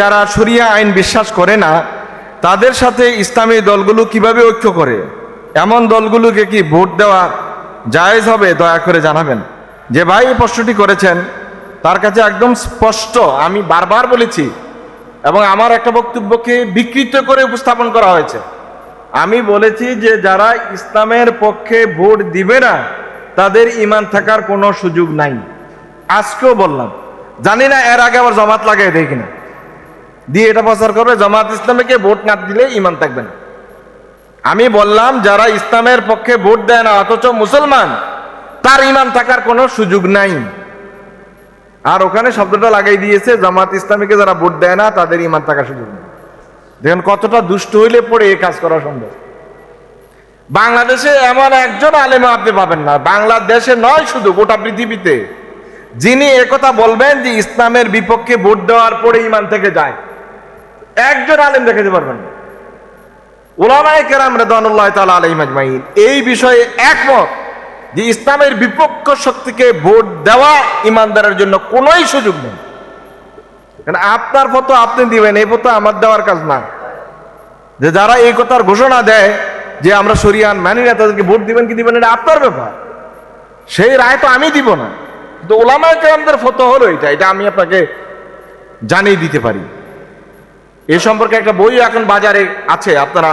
যারা শরিয়া আইন বিশ্বাস করে না, তাদের সাথে ইসলামী দলগুলো কীভাবে ঐক্য করে? এমন দলগুলোকে কি ভোট দেওয়া জায়েজ হবে, দয়া করে জানাবেন। যে ভাই এই প্রশ্নটি করেছেন, তার কাছে একদম স্পষ্ট, আমি বারবার বলেছি, এবং আমার একটা বক্তব্যকে বিকৃত করে উপস্থাপন করা হয়েছে। আমি বলেছি যে যারা ইসলামের পক্ষে ভোট দিবে না, তাদের ইমান থাকার কোনো সুযোগ নাই। আজকেও বললাম, জানি না এর আগে আবার জমাত লাগাই দেয় কিনা। দিয়ে এটা প্রচার করবে জামাত ইসলামীকে ভোট না দিলে ইমান থাকবে না। আমি বললাম, যারা ইসলামের পক্ষে ভোট দেয় না, অথচ মুসলমান, তার ইমান থাকার কোনো সুযোগ নাই। আর ওখানে শব্দটা লাগাই দিয়েছে জামাত ইসলামীকে যারা ভোট দেয় না, তাদের ইমান থাকার সুযোগ নেই। দেখুন কতটা দুষ্ট হইলে পরে এই কাজ করা সম্ভব। বাংলাদেশে এমন একজন আলেম আপনি পাবেন না। বাংলাদেশে নয় শুধু, গোটা পৃথিবীতে। যিনি একথা বলবেন যে ইসলামের বিপক্ষে ভোট দেওয়ার পরে ইমান থেকে যায়। একজন আলেম দেখাতে পারবেন না। ওলামায় কেরাম রেদানুল্লাহ তালা আলহিম আজমাইন এই বিষয়ে একমত যে ইসলামের বিপক্ষ শক্তিকে ভোট দেওয়া ইমানদারের জন্য কোনোই সুযোগ নেই। কারণ আপনার ফটো আপনি দিবেন, এই ফটো আমার দেওয়ার কাজ না। যে যারা এই কথার ঘোষণা দেয় যে আমরা সরিয়ান মানি না, তাদেরকে ভোট দিবেন কি দিবেন, এটা আপনার ব্যাপার। সেই রায় তো আমি দিব না। কিন্তু ওলামা কেরামদের ফটো হলো এটা এটা আমি আপনাকে জানিয়ে দিতে পারি। এ সম্পর্কে একটা বই এখন বাজারে আছে, আপনারা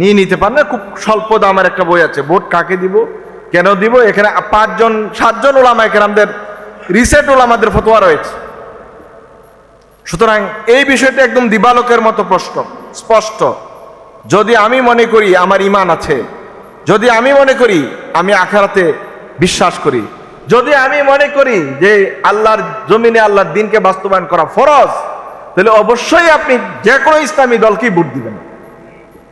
নিয়ে নিতে পারেন। খুব স্বল্প দামের একটা বই আছে। ভোট কাকে দিব, কেন দিব? এখানে পাঁচজন, সাতজন ওলামা কেরামদের রিসেন্ট ওলামাদের ফতোয়া রয়েছে। সুতরাং এই বিষয়টা একদম দিবালোকের মতো প্রশ্ন, স্পষ্ট। যদি আমি মনে করি আমার ইমান আছে, যদি আমি মনে করি আমি আখারাতে বিশ্বাস করি, যদি আমি মনে করি যে আল্লাহর জমিনে আল্লাহর দিনকে বাস্তবায়ন করা ফরজ তাহলে অবশ্যই আপনি যে কোনো ইসলামী দলকেই ভোট দিবেন।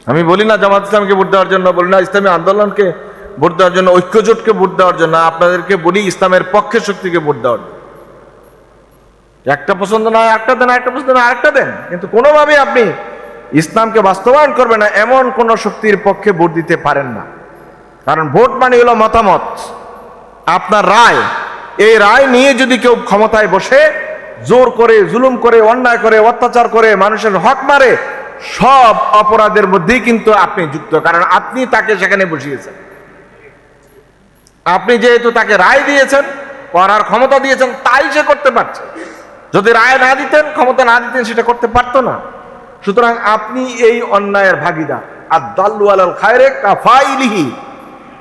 আমি বলি না জামাত ইসলামকে ভোট দেওয়ার জন্য, বলি না ইসলামী আন্দোলনকে ভোট দেওয়ার জন্য, ঐক্যজোটকে ভোট দেওয়ার জন্য, আপনাদেরকে বলি ইসলামের পক্ষে শক্তিকে ভোট দেওয়ার জন্য। একটা পছন্দ না হয় একটা দেন একটা পছন্দ না আরেকটা দেন। কিন্তু কোনোভাবেই আপনি ইসলামকে বাস্তবায়ন করবে না, এমন কোন শক্তির পক্ষে ভোট দিতে পারেন না। কারণ ভোট মানে হলো মতামত। আপনার রায়, এই রায় নিয়ে যদি কেউ ক্ষমতায় বসে জোর করে, জুলুম করে, অন্যায় করে, অত্যাচার করে, মানুষের হক মারে, সব অপরাধের মধ্যেই কিন্তু আপনি যুক্ত। কারণ আপনি তাকে সেখানে বসিয়েছেন। আপনি যেহেতু তাকে রায় দিয়েছেন, করার ক্ষমতা দিয়েছেন, তাই সে করতে পারছে। যদি রায় না দিতেন, ক্ষমতা না দিতেন, সেটা করতে পারতো না। সুতরাং আপনি এই অন্যায়ের ভাগিদার। আর দাল্লু আলাল খায়রে কাফাইলিহি।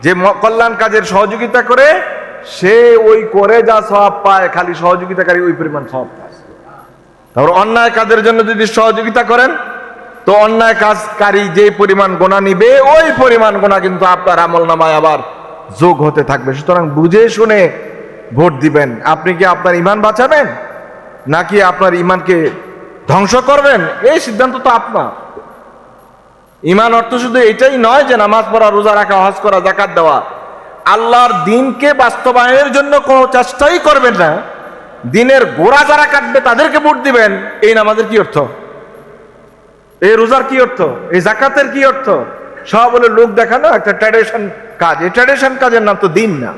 যে কল্যাণ কাজের সহযোগিতা করে সে ওই করে যা সব পায়, খালি সহযোগিতাকারী ওই পরিমাণ সব তারপর অন্যায় কাজের জন্য যদি সহযোগিতা করেন, তো অন্যায় কাজকারী যে পরিমাণ গোনা নিবে, ওই পরিমাণ গোনা কিন্তু আপনার আমল নামায় আবার যোগ হতে থাকবে। সুতরাং বুঝে শুনে ভোট দিবেন। আপনি কি আপনার ইমান বাঁচাবেন? নাকি আপনার ইমানকে ধ্বংস করবেন? এই সিদ্ধান্ত তো আপনার। ইমান অর্থ শুধু এটাই নয় যে নামাজ পড়া, রোজা রাখা, হজ করা জাকাত দেওয়া। আল্লাহর দিনকে বাস্তবায়নের জন্য কোনো চেষ্টাই করবেন না। দিনের গোড়া যারা কাটবে তাদেরকে ভোট দিবেন। এই নামাজের কি অর্থ? এই রোজার কি অর্থ? এই জাকাতের কি অর্থ? সব হলো লোক দেখানো একটা ট্র্যাডিশন কাজ। এই ট্র্যাডিশন কাজের নাম তো দিন না।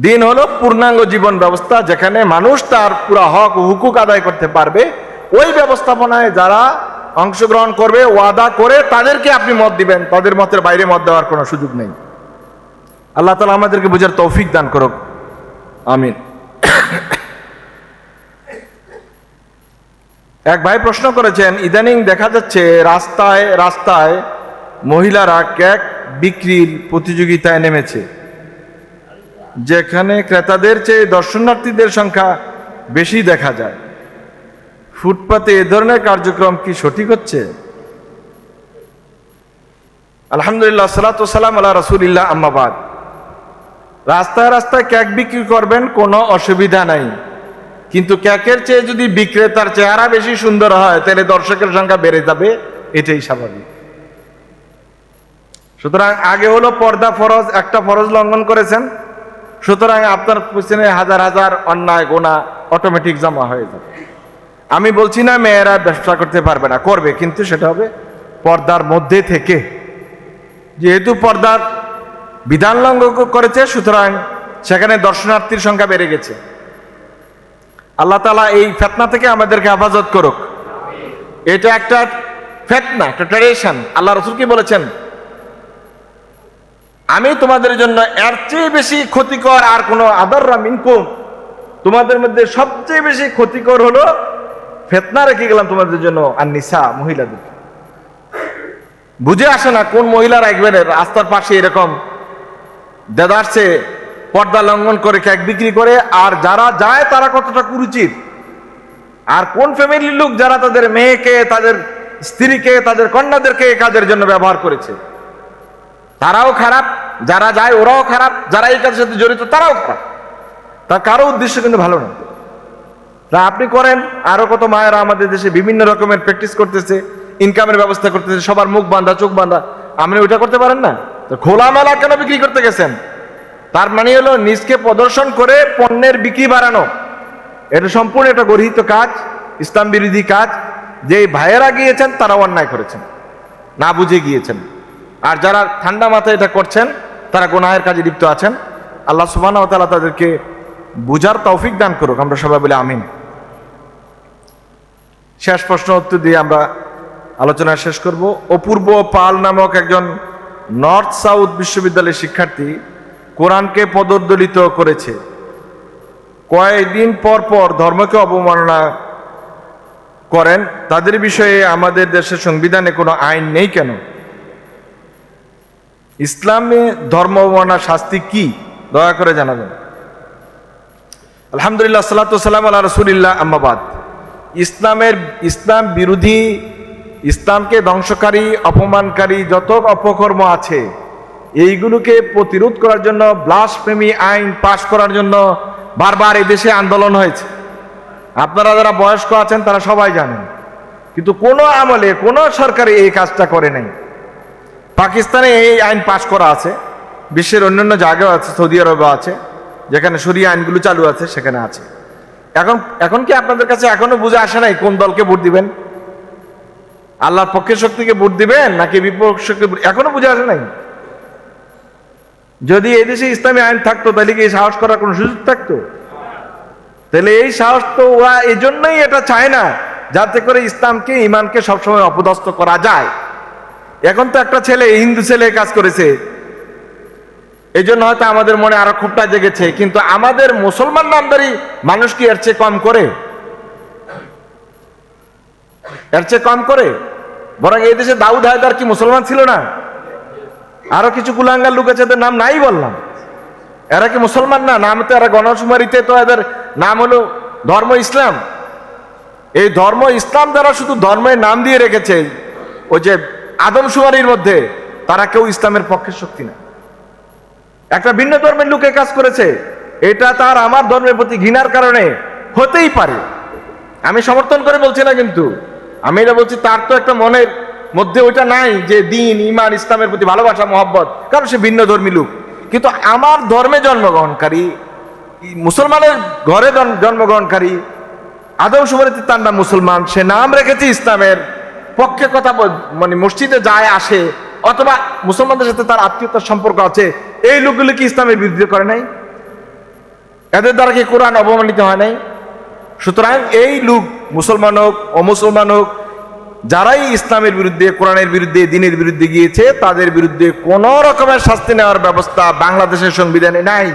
দিন হলো পূর্ণাঙ্গ জীবন ব্যবস্থা যেখানে মানুষ তার পুরা হক হুকুক আদায় করতে পারবে। ওই ব্যবস্থাপনায় যারা অংশগ্রহণ করবে, ওয়াদা করে তাদেরকে আপনি মত দিবেন। তাদের মতের বাইরে মত দেওয়ার কোনো সুযোগ নেই। আল্লাহ তালা আমাদেরকে বোঝার তৌফিক দান করুক। আমিন। এক ভাই প্রশ্ন করেছেন ইদানিং দেখা যাচ্ছে রাস্তায় রাস্তায় মহিলারা কেক বিক্রির প্রতিযোগিতায় নেমেছে। যেখানে ক্রেতাদের চেয়ে দর্শনার্থীদের সংখ্যা বেশি দেখা যায়। ফুটপাতে এ ধরনের কার্যক্রম কি সঠিক হচ্ছে? আলহামদুলিল্লাহ সালাতু সালাম আল্লাহ রসুলিল্লাহ আম্মাবাদ রাস্তায় রাস্তায় কেক বিক্রি করবেন, কোনো অসুবিধা নাই। কিন্তু কেকের চেয়ে যদি বিক্রেতার চেহারা বেশি সুন্দর হয়, তাহলে দর্শকের সংখ্যা বেড়ে যাবে, এটাই স্বাভাবিক। সুতরাং আগে হলো পর্দা ফরজ, একটা ফরজ লঙ্ঘন করেছেন। সুতরাং আপনার পিছনে হাজার হাজার অন্যায় গোনা অটোমেটিক জমা হয়ে যাবে। আমি বলছি না মেয়েরা ব্যবসা করতে পারবে না, করবে, কিন্তু সেটা হবে পর্দার মধ্যে থেকে। যেহেতু পর্দার বিধান লঙ্ঘন করেছে, সুতরাং সেখানে দর্শনার্থীর সংখ্যা বেড়ে গেছে। আল্লাহ তালা এই ফেতনা থেকে আমাদেরকে হেফাজত করুক। এটা একটা ফেতনা, একটা ট্রেডিশন আল্লাহ রসুল কি বলেছেন? আমি তোমাদের জন্য এর চেয়ে বেশি ক্ষতিকর আর কোনো আদার মিনকুম। তোমাদের মধ্যে সবচেয়ে বেশি ক্ষতিকর হলো ফেতনা রেখে গেলাম তোমাদের জন্য, আর নিসা, মহিলাদের। বুঝে আসে না কোন মহিলা রাখবেন রাস্তার পাশে এরকম দেদারসে পর্দা লঙ্ঘন করে কেক বিক্রি করে, আর যারা যায় তারা কতটা কুরুচিত আর কোন ফ্যামিলির লোক যারা তাদের মেয়েকে, তাদের স্ত্রীকে, তাদের কন্যাদেরকে এই কাজের জন্য ব্যবহার করেছে? তারাও খারাপ, যারা যায় ওরাও খারাপ, যারা এই কাজের সাথে জড়িত তারাও খারাপ। তার কারও উদ্দেশ্য কিন্তু ভালো না। তা আপনি করেন, আরও কত মায়েরা আমাদের দেশে বিভিন্ন রকমের প্র্যাকটিস করতেছে ইনকামের ব্যবস্থা করতেছে, সবার মুখ বান্ধা চোখ বান্ধা আপনি ওইটা করতে পারেন না? তো খোলামেলা কেন বিক্রি করতে গেছেন? তার মানে হলো নিজকে প্রদর্শন করে পণ্যের বিক্রি বাড়ানো। এটা সম্পূর্ণ একটা গর্হিত কাজ, ইসলাম বিরোধী কাজ। যে ভাইয়েরা গিয়েছেন তারা অন্যায় করেছেন। না বুঝে গিয়েছেন। আর যারা ঠান্ডা মাথায় এটা করছেন, তারা গোনাহের কাজে লিপ্ত আছেন। আল্লাহ সুবাহ তালা তাদেরকে বুঝার তৌফিক দান করুক। আমরা সবাই বলে আমিন। শেষ প্রশ্ন উত্তর দিয়ে আমরা আলোচনা শেষ করব। অপূর্ব পাল নামক একজন নর্থ সাউথ বিশ্ববিদ্যালয়ের শিক্ষার্থী কোরআনকে পদদলিত করেছে। কয়েকদিন পর পর ধর্মকে অবমাননা করেন। তাদের বিষয়ে আমাদের দেশের সংবিধানে কোনো আইন নেই কেন? ইসলামে ধর্ম অবমাননার শাস্তি কি? দয়া করে জানাবেন। আলহামদুলিল্লাহ সাল্লাম আল্লাহ রসুলিল্লাহ আম্মাবাদ ইসলামের, ইসলাম বিরোধী ইসলামকে ধ্বংসকারী, অপমানকারী যত অপকর্ম আছে, এইগুলোকে প্রতিরোধ করার জন্য ব্লাসপ্রেমী আইন পাশ করার জন্য বারবার এই দেশে আন্দোলন হয়েছে। আপনারা যারা বয়স্ক আছেন, তারা সবাই জানেন। কিন্তু কোনো আমলে, কোনো সরকারি এই কাজটা করে নাই। পাকিস্তানে এই আইন পাশ করা আছে। বিশ্বের অন্যান্য জায়গাও আছে, সৌদি আরবে আছে, যেখানে সরিয়ে আইনগুলো চালু আছে, সেখানে আছে। এখন এখন কি আপনাদের কাছে এখনও বুঝে আসে নাই কোন দলকে ভোট দিবেন? আল্লাহর পক্ষের শক্তিকে ভোট দিবেন নাকি বিপক্ষ শক্তি এখনও বুঝে আসে নাই। যদি এদেশে ইসলামী আইন থাকতো, তাহলে কি এই সাহস করার কোনো সুযোগ থাকতো? তাহলে এই সাহস তো ওরা এই জন্যই এটা চায় না, যাতে করে ইসলামকে, ইমানকে সবসময় অপদস্থ করা যায়। এখন তো একটা ছেলে, হিন্দু ছেলে কাজ করেছে। এই জন্য হয়তো আমাদের মনে আরও খুবটা জেগেছে, কিন্তু আমাদের মুসলমান নামদারি মানুষ কি এর চেয়ে কম করে? এর চেয়ে কম করে? বরং এই দেশে দাউদ হায়দার কি মুসলমান ছিল না? আরও কিছু কুলাঙ্গার লোক আছে নাম নাই বললাম। এরা কি মুসলমান না? নাম তো এরা গণশুমারিতে তো এদের নাম হলো ধর্ম ইসলাম। এই ধর্ম ইসলাম দ্বারা শুধু ধর্মের নাম দিয়ে রেখেছে, ওই যে আদমশুমারির মধ্যে, তারা কেউ ইসলামের পক্ষের শক্তি না। একটা ভিন্ন ধর্মের লোকে কাজ করেছে, এটা তার আমার ধর্মের প্রতি ঘৃণার কারণে হতেই পারে। আমি সমর্থন করে বলছি না কিন্তু। আমি এটা বলছি, তার তো একটা মনের মধ্যে ওইটা নাই যে দিন ইমান ইসলামের প্রতি ভালোবাসা, মহব্বত। কারণ সে ভিন্ন ধর্মী লোক। কিন্তু আমার ধর্মে জন্মগ্রহণকারী, মুসলমানের ঘরে জন্মগ্রহণকারী, আদম সুমারিতে তার নাম মুসলমান, সে নাম রেখেছে ইসলামের পক্ষে কথা মানে মসজিদে যায়, আসে, অথবা মুসলমানদের সাথে তার আত্মীয়তার সম্পর্ক আছে, এই লোকগুলো কি ইসলামের বিরুদ্ধে করে নাই? এদের দ্বারা কি কোরআন অবমানিত হয় নাই? সুতরাং এই লোক মুসলমান হোক, অমুসলমান হোক, যারাই ইসলামের বিরুদ্ধে, কোরআনের বিরুদ্ধে, দিনের বিরুদ্ধে গিয়েছে, তাদের বিরুদ্ধে কোন রকমের শাস্তি নেওয়ার ব্যবস্থা বাংলাদেশের সংবিধানে নাই।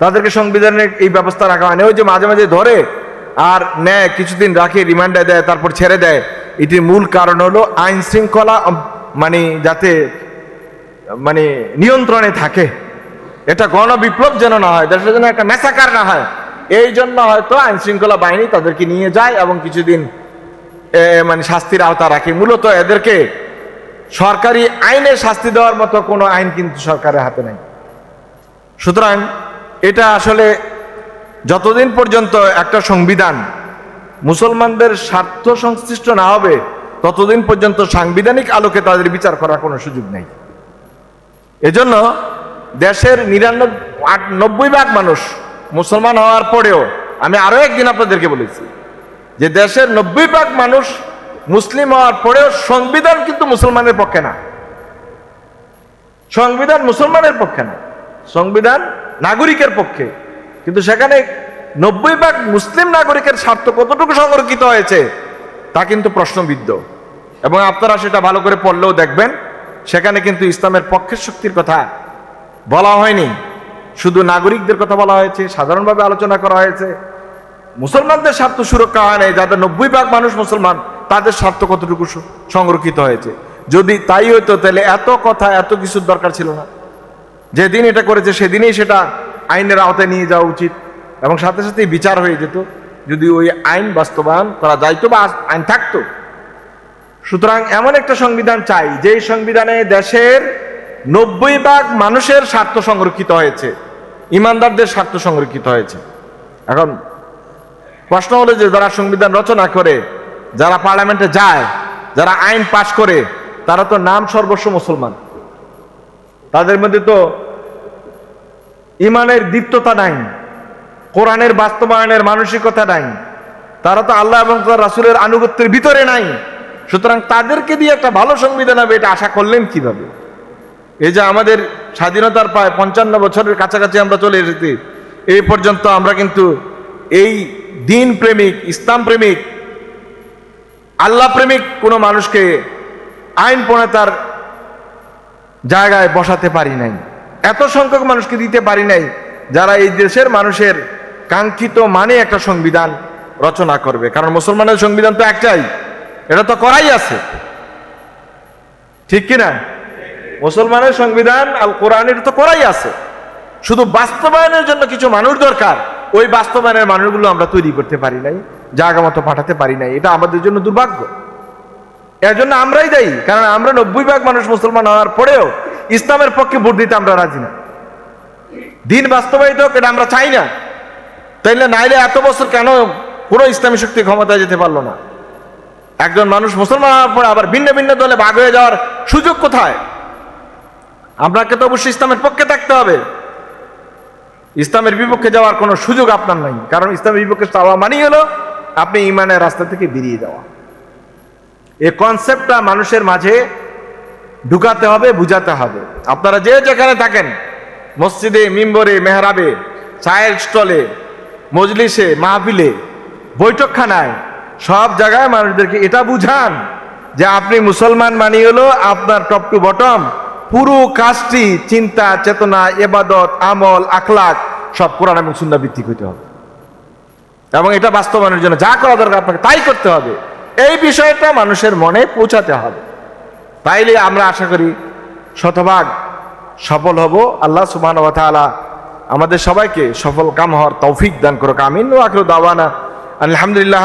তাদেরকে সংবিধানে এই ব্যবস্থা রাখা হয়নি। ওই যে মাঝে মাঝে ধরে আর নেয় কিছুদিন রাখে, রিমান্ডে দেয়, তারপর ছেড়ে দেয়। এটির মূল কারণ হলো আইন শৃঙ্খলা মানে যাতে মানে নিয়ন্ত্রণে থাকে। এটা গণ বিপ্লব যেন না হয় দেশের যেন একটা মেসাকার না হয়। এই জন্য হয়তো আইন শৃঙ্খলা বাহিনী তাদেরকে নিয়ে যায় এবং কিছুদিন মানে শাস্তির আওতা রাখে। মূলত এদেরকে সরকারি আইনে শাস্তি দেওয়ার মতো কোনো আইন কিন্তু সরকারের হাতে নেই। সুতরাং এটা আসলে যতদিন পর্যন্ত একটা সংবিধান মুসলমানদের স্বার্থ সংশ্লিষ্ট না হবে, ততদিন পর্যন্ত সাংবিধানিক আলোকে তাদের বিচার করার কোনো সুযোগ নেই। এজন্য দেশের নিরানব্বই, আট, নব্বই ভাগ মানুষ মুসলমান হওয়ার পরেও আমি আরও একদিন আপনাদেরকে বলেছি যে দেশের নব্বই ভাগ মানুষ মুসলিম হওয়ার পরেও সংবিধান কিন্তু মুসলমানের পক্ষে না। সংবিধান মুসলমানের পক্ষে না, সংবিধান নাগরিকের পক্ষে। কিন্তু সেখানে নব্বই ভাগ মুসলিম নাগরিকের স্বার্থ কতটুকু সংরক্ষিত হয়েছে, তা কিন্তু প্রশ্নবিদ্ধ। এবং আপনারা সেটা ভালো করে পড়লেও দেখবেন, সেখানে কিন্তু ইসলামের পক্ষের শক্তির কথা বলা হয়নি। শুধু নাগরিকদের কথা বলা হয়েছে, সাধারণভাবে আলোচনা করা হয়েছে। মুসলমানদের স্বার্থ সুরক্ষা হয় নাই, যাদের নব্বই ভাগ মানুষ মুসলমান, তাদের স্বার্থ কতটুকু সংরক্ষিত হয়েছে? যদি তাই হইতো, তাহলে এত কথা, এত কিছুর দরকার ছিল না। যেদিন এটা করেছে, সেদিনই সেটা আইনের আওতায় নিয়ে যাওয়া উচিত। এবং সাথে সাথেই বিচার হয়ে যেত। যদি ওই আইন বাস্তবায়ন করা যাইতো বা আইন থাকতো। সুতরাং এমন একটা সংবিধান চাই, যেই সংবিধানে দেশের নব্বই ভাগ মানুষের স্বার্থ সংরক্ষিত হয়েছে। ইমানদারদের স্বার্থ সংরক্ষিত হয়েছে। এখন প্রশ্ন হলো যে যারা সংবিধান রচনা করে, যারা পার্লামেন্টে যায়, যারা আইন পাশ করে, তারা তো নাম সর্বস্ব মুসলমান। তাদের মধ্যে তো ইমানের দীপ্ততা নাই, কোরআনের বাস্তবায়নের মানসিকতা নাই, তারা তো আল্লাহ এবং তার রাসুলের আনুগত্যের ভিতরে নাই। সুতরাং তাদেরকে দিয়ে একটা ভালো সংবিধান হবে, এটা আশা করলেন কীভাবে? এই যে আমাদের স্বাধীনতার প্রায় পঞ্চান্ন বছরের কাছাকাছি আমরা চলে এসেছি এই পর্যন্ত আমরা কিন্তু এই দিন প্রেমিক, ইসলাম প্রেমিক, আল্লাহ প্রেমিক কোনো মানুষকে আইন প্রণেতার জায়গায় বসাতে পারি নাই। এত সংখ্যক মানুষকে দিতে পারি নাই, যারা এই দেশের মানুষের কাঙ্ক্ষিত মানে একটা সংবিধান রচনা করবে। কারণ মুসলমানের সংবিধান তো একটাই, এটা তো করাই আছে। ঠিক কিনা? মুসলমানের সংবিধান আল কোরআনের তো করাই আছে। শুধু বাস্তবায়নের জন্য কিছু মানুষ দরকার। ওই বাস্তবায়নের মানুষগুলো আমরা তৈরি করতে পারি নাই, জায়গা মতো পাঠাতে পারি নাই। এটা আমাদের জন্য দুর্ভাগ্য। এর জন্য আমরাই দায়ী, কারণ আমরা নব্বই ভাগ মানুষ মুসলমান হওয়ার পরেও ইসলামের পক্ষে ভোট দিতে আমরা রাজি না। দিন বাস্তবায়িত হোক, এটা আমরা চাই না। তাইলে নাইলে এত বছর কেন কোনো ইসলামী শক্তি ক্ষমতায় যেতে পারল না? একজন মানুষ মুসলমান হওয়ার পরে আবার ভিন্ন ভিন্ন দলে ভাগ হয়ে যাওয়ার সুযোগ কোথায়? আপনাকে তো অবশ্যই ইসলামের পক্ষে থাকতে হবে। ইসলামের বিপক্ষে যাওয়ার কোনো সুযোগ আপনার নাই। কারণ ইসলামের বিপক্ষে যাওয়া মানেই হলো আপনি ইমানের রাস্তা থেকে বেরিয়ে যাওয়া। এই কনসেপ্টটা মানুষের মাঝে ঢুকাতে হবে, বুঝাতে হবে। আপনারা যে যেখানে থাকেন, মসজিদে, মিম্বরে, মেহরাবে, চায়ের স্টলে, মজলিসে, মাহফিলে, বৈঠকখানায়, সব জায়গায় মানুষদেরকে এটা বুঝান যে আপনি মুসলমান মানি হলো আপনার টপ টু বটম পুরো কাজটি, চিন্তা, চেতনা, এবাদত, আমল আখলাক সব কোরআন এবং সুন্না ভিত্তিক হইতে হবে। এবং এটা বাস্তবায়নের জন্য যা করা দরকার আপনাকে তাই করতে হবে। এই বিষয়টা মানুষের মনে পৌঁছাতে হবে। তাইলে আমরা আশা করি শতভাগ সফল হব। আল্লাহ সুবাহ আমাদের সবাইকে সফল কাম হওয়ার তৌফিক দান করুক। আমিন। ও আখরু দাওয়ানা। আলহামদুলিল্লাহ